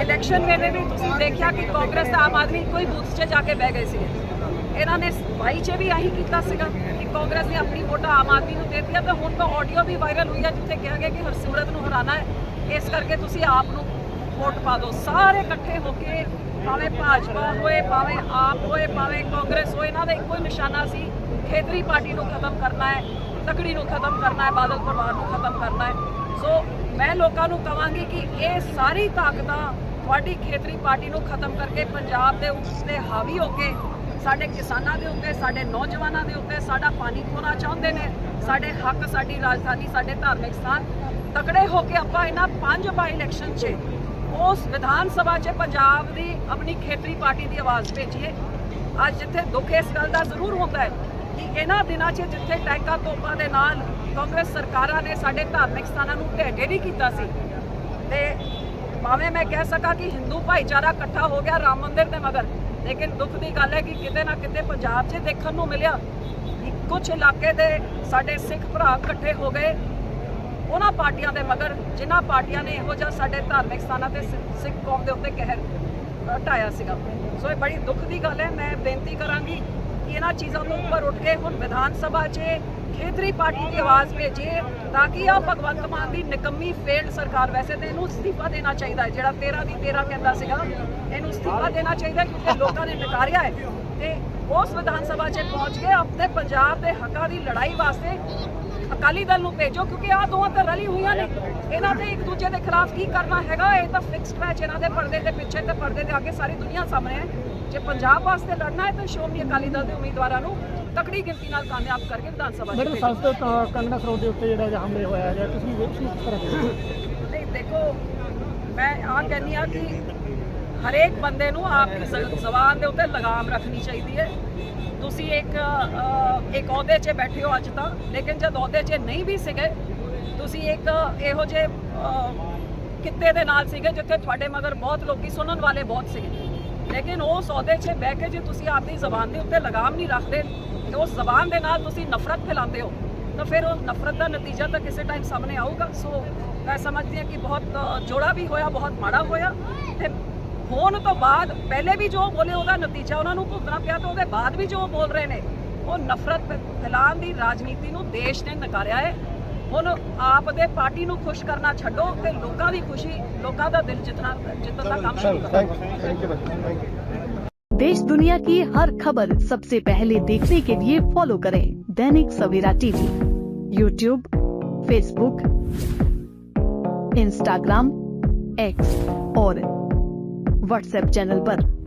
Election ਵੇਲੇ ਵੀ ਤੁਸੀਂ ਦੇਖਿਆ ਕਿ ਕਾਂਗਰਸ ਦਾ ਆਮ ਆਦਮੀ ਕੋਈ ਬੂਥ 'ਚ ਜਾ ਕੇ ਬਹਿ ਗਏ ਸੀਗੇ। ਇਹਨਾਂ ਨੇ ਸਫ਼ਾਈ 'ਚ ਵੀ ਆਹੀ ਕੀਤਾ ਸੀਗਾ ਕਿ ਕਾਂਗਰਸ ਨੇ ਆਪਣੀ ਵੋਟਾਂ ਆਮ ਆਦਮੀ ਨੂੰ ਦੇ ਦਿੱਤੀਆਂ ਤੇ ਹੁਣ ਤਾਂ ਆਡੀਓ ਵੀ ਵਾਇਰਲ ਹੋਈ ਹੈ ਜਿੱਥੇ ਕਿਹਾ ਗਿਆ ਕਿ ਹਰਸੂਰਤ ਨੂੰ ਹਰਾਣਾ ਹੈ। ਇਸ ਕਰਕੇ ਤੁਸੀਂ ਆਪ ਨੂੰ ਵੋਟ ਪਾ ਦਿਓ। ਸਾਰੇ ਇਕੱਠੇ ਹੋ ਕੇ ਭਾਵੇਂ ਭਾਜਪਾ ਹੋਏ, ਭਾਵੇਂ ਆਪ ਹੋਏ, ਭਾਵੇਂ ਕਾਂਗਰਸ ਹੋਏ, ਇਹਨਾਂ ਦਾ ਇੱਕੋ ਹੀ ਨਿਸ਼ਾਨਾ ਸੀ, ਖੇਤਰੀ ਪਾਰਟੀ ਨੂੰ ਖਤਮ ਕਰਨਾ ਹੈ। ਤਕੜੀ ਨੂੰ ਖਤਮ ਕਰਨਾ ਹੈ, ਬਾਦਲ ਪਰਿਵਾਰ ਨੂੰ ਖਤਮ ਕਰਨਾ ਹੈ। ਸੋ ਮੈਂ ਲੋਕਾਂ ਨੂੰ ਕਹਾਂਗੀ ਕਿ ਇਹ ਸਾਰੀ ਤਾਕਤਾਂ ਤੁਹਾਡੀ ਖੇਤਰੀ ਪਾਰਟੀ ਨੂੰ ਖਤਮ ਕਰਕੇ ਪੰਜਾਬ ਦੇ ਉੱਤੇ ਹਾਵੀ ਹੋ ਕੇ, ਸਾਡੇ ਕਿਸਾਨਾਂ ਦੇ ਉੱਤੇ, ਸਾਡੇ ਨੌਜਵਾਨਾਂ ਦੇ ਉੱਤੇ ਸਾਡਾ ਪਾਣੀ ਖੋਣਾ ਚਾਹੁੰਦੇ ਨੇ। ਸਾਡੇ ਹੱਕ, ਸਾਡੀ ਰਾਜਧਾਨੀ, ਸਾਡੇ ਧਾਰਮਿਕ ਸਥਾਨ ਤਕੜੇ ਹੋ ਕੇ ਆਪਾਂ ਇਹਨਾਂ ਪੰਜ ਬਾਈ ਇਲੈਕਸ਼ਨ 'ਚ, ਉਸ ਵਿਧਾਨ ਸਭਾ 'ਚ ਪੰਜਾਬ ਦੀ ਆਪਣੀ ਖੇਤਰੀ ਪਾਰਟੀ ਦੀ ਆਵਾਜ਼ ਭੇਜੀਏ। ਅੱਜ ਜਿੱਥੇ ਦੁੱਖ ਇਸ ਗੱਲ ਦਾ ਜ਼ਰੂਰ ਹੁੰਦਾ ਹੈ ਕਿ ਇਹਨਾਂ ਦਿਨਾਂ 'ਚ ਜਿੱਥੇ ਟੈਂਕਾਂ ਤੋਪਾਂ ਦੇ ਨਾਲ ਕਾਂਗਰਸ ਸਰਕਾਰਾਂ ਨੇ ਸਾਡੇ ਧਾਰਮਿਕ ਸਥਾਨਾਂ ਨੂੰ ਢਹਿ ਨਹੀਂ ਕੀਤਾ ਸੀ ਤੇ ਭਾਵੇਂ ਮੈਂ ਕਹਿ ਸਕਾਂ ਕਿ ਹਿੰਦੂ ਭਾਈਚਾਰਾ ਇਕੱਠਾ ਹੋ ਗਿਆ ਰਾਮ ਮੰਦਿਰ ਦੇ ਮਗਰ ਲੇਕਿਨ ਦੁੱਖ ਦੀ ਗੱਲ ਹੈ ਕਿ ਕਿਤੇ ਨਾ ਕਿਤੇ ਪੰਜਾਬ 'ਚ ਦੇਖਣ ਨੂੰ ਮਿਲਿਆ ਕਿ ਕੁਝ ਇਲਾਕੇ ਦੇ ਸਾਡੇ ਸਿੱਖ ਭਰਾ ਇਕੱਠੇ ਹੋ ਗਏ ਉਹਨਾਂ ਪਾਰਟੀਆਂ ਦੇ ਮਗਰ ਜਿਨ੍ਹਾਂ ਪਾਰਟੀਆਂ ਨੇ ਇਹੋ ਜਿਹਾ ਸਾਡੇ ਧਾਰਮਿਕ ਸਥਾਨਾਂ ਤੇ ਸਿ- ਸਿੱਖ ਕੌਮ ਦੇ ਉੱਤੇ ਕਹਿਰ ਅ, ਢਾਇਆ ਸੀਗਾ। ਸੋ ਇਹ ਬੜੀ ਦੁੱਖ ਦੀ ਗੱਲ ਹੈ ਮੈਂ ਬੇਨਤੀ ਕਰਾਂਗੀ ਕਿ ਇਹਨਾਂ ਚੀਜ਼ਾਂ ਤੋਂ ਉੱਪਰ ਉੱਠ ਕੇ ਹੁਣ ਵਿਧਾਨ ਸਭਾ ਖੇਤਰੀ ਪਾਰਟੀ ਦੀ ਆਵਾਜ਼ ਭੇਜੀਏ ਤਾਂ ਕਿ ਆ ਭਗਵੰਤ ਮਾਨ ਦੀ ਨਿਕੰਮੀ ਫੇਲਡ ਸਰਕਾਰ ਵੈਸੇ ਤੇ ਇਹਨੂੰ ਅਸਤੀਫਾ ਦੇਣਾ ਚਾਹੀਦਾ ਹੈ, ਜਿਹੜਾ 13 ਦੀ 13 ਕਹਿੰਦਾ ਸੀਗਾ, ਇਹਨੂੰ ਅਸਤੀਫਾ ਦੇਣਾ ਚਾਹੀਦਾ ਕਿਉਂਕਿ ਲੋਕਾਂ ਨੇ ਨਕਾਰਿਆ ਹੈ। ਤੇ ਉਸ ਵਿਧਾਨ ਸਭਾ 'ਚ ਪਹੁੰਚ ਕੇ ਆਪਣੇ ਪੰਜਾਬ ਦੇ ਹੱਕਾਂ ਦੀ ਲੜਾਈ ਵਾਸਤੇ ਅਕਾਲੀ ਦਲ ਨੂੰ ਭੇਜੋ ਕਿਉਂਕਿ ਆ ਦੋਵਾਂ ਤਾਂ ਰਲੀ ਹੋਈਆਂ ਨੇ। ਇਹਨਾਂ ਤੇ ਇੱਕ ਦੂਜੇ ਦੇ ਖਿਲਾਫ ਕੀ ਕਰਨਾ ਹੈਗਾ ਇਹ ਤਾਂ ਫਿਕਸਡ ਮੈਚ ਇਹਨਾਂ ਦੇ ਪਰਦੇ ਦੇ ਪਿੱਛੇ ਤੇ ਪਰਦੇ ਦੇ ਅੱਗੇ ਸਾਰੀ ਦੁਨੀਆ ਸਾਹਮਣੇ ਹੈ। ਜੇ ਪੰਜਾਬ ਵਾਸਤੇ ਲੜਨਾ ਹੈ ਤਾਂ ਸ਼੍ਰੋਮਣੀ ਅਕਾਲੀ ਦਲ ਦੇ ਉਮੀਦਵਾਰਾਂ ਨੂੰ ਤਕੜੀ ਗਿਣਤੀ ਨਾਲ ਕਾਮਯਾਬ ਕਰਕੇ ਵਿਧਾਨ ਸਭਾ ਭੇਜੋ। ਸੰਸਦ ਕ- ਕੰਗਨਾ ਸਰੋਤ ਦੇ ਉੱਤੇ ਜਿਹੜਾ ਹਮਲੇ ਹੋਇਆ ਹੈ ਤੁਸੀਂ ਵੇਖ ਕਿਸ ਤਰ੍ਹਾਂ? ਨਹੀਂ ਦੇਖੋ ਮੈਂ ਆ ਕਹਿੰਦੀ ਆ ਕਿ ਹਰੇਕ ਬੰਦੇ ਨੂੰ ਆਪਣੀ ਜ਼- ਜ਼ਬਾਨ ਦੇ ਉੱਤੇ ਲਗਾਮ ਰੱਖਣੀ ਚਾਹੀਦੀ ਹੈ। ਤੁਸੀਂ ਇੱਕ ਇੱਕ ਅਹੁਦੇ 'ਚ ਬੈਠੇ ਹੋ ਅੱਜ ਤਾਂ, ਲੇਕਿਨ ਜਦ ਅਹੁਦੇ 'ਚ ਨਹੀਂ ਵੀ ਸੀਗੇ, ਤੁਸੀਂ ਇੱਕ ਇਹੋ ਜਿਹੇ ਕਿੱਤੇ ਦੇ ਨਾਲ ਸੀਗੇ ਜਿੱਥੇ ਤੁਹਾਡੇ ਮਗਰ ਬਹੁਤ ਲੋਕੀ ਸੁਣਨ ਵਾਲੇ ਬਹੁਤ ਸੀਗੇ। ਲੇਕਿਨ ਉਸ ਅਹੁਦੇ 'ਚ ਬਹਿ ਕੇ ਜੇ ਤੁਸੀਂ ਆਪਣੀ ਜ਼ਬਾਨ ਦੇ ਉੱਤੇ ਲਗਾਮ ਨਹੀਂ ਰੱਖਦੇ ਤੇ ਉਸ ਜ਼ਬਾਨ ਦੇ ਨਾਲ ਤੁਸੀਂ ਨਫ਼ਰਤ ਫੈਲਾਉਂਦੇ ਹੋ, ਤਾਂ ਫਿਰ ਉਹ ਨਫ਼ਰਤ ਦਾ ਨਤੀਜਾ ਤਾਂ ਕਿਸੇ ਟਾਈਮ ਸਾਹਮਣੇ ਆਊਗਾ। ਸੋ ਮੈਂ ਸਮਝਦੀ ਹਾਂ ਕਿ ਬਹੁਤ ਜੋੜਾ ਵੀ ਹੋਇਆ, ਬਹੁਤ ਮਾੜਾ ਹੋਇਆ ਤੇ ਹੋਣ ਤੋਂ ਬਾਅਦ ਪਹਿਲੇ ਵੀ ਜੋ ਬੋਲੇ ਉਹਦਾ ਨਤੀਜਾ ਉਹਨਾਂ ਨੂੰ ਭੁਗਤਣਾ ਪਿਆ ਤੇ ਉਹਦੇ ਬਾਅਦ ਵੀ ਜੋ ਬੋਲ ਰਹੇ ਨੇ ਉਹ ਨਫ਼ਰਤ ਫੈਲਾਉਣ ਦੀ ਰਾਜਨੀਤੀ ਨੂੰ ਦੇਸ਼ ਨੇ ਨਕਾਰਿਆ ਹੈ ਹੁਣ ਆਪ ਦੇ ਪਾਰਟੀ ਨੂੰ ਖੁਸ਼ ਕਰਨਾ ਛੱਡੋ ਤੇ ਲੋਕਾਂ ਦੀ ਖੁਸ਼ੀ ਲੋਕਾਂ ਦਾ ਦਿਲ ਜਿੱਤਣਾ ਜਿੱਤਣ ਦਾ ਕੰਮ ਸ਼ੁਰੂ ਕਰੋ देश दुनिया की हर खबर सबसे पहले देखने के लिए फॉलो करें Dainik Savera TV YouTube Facebook Instagram X और व्हाट्सएप चैनल पर।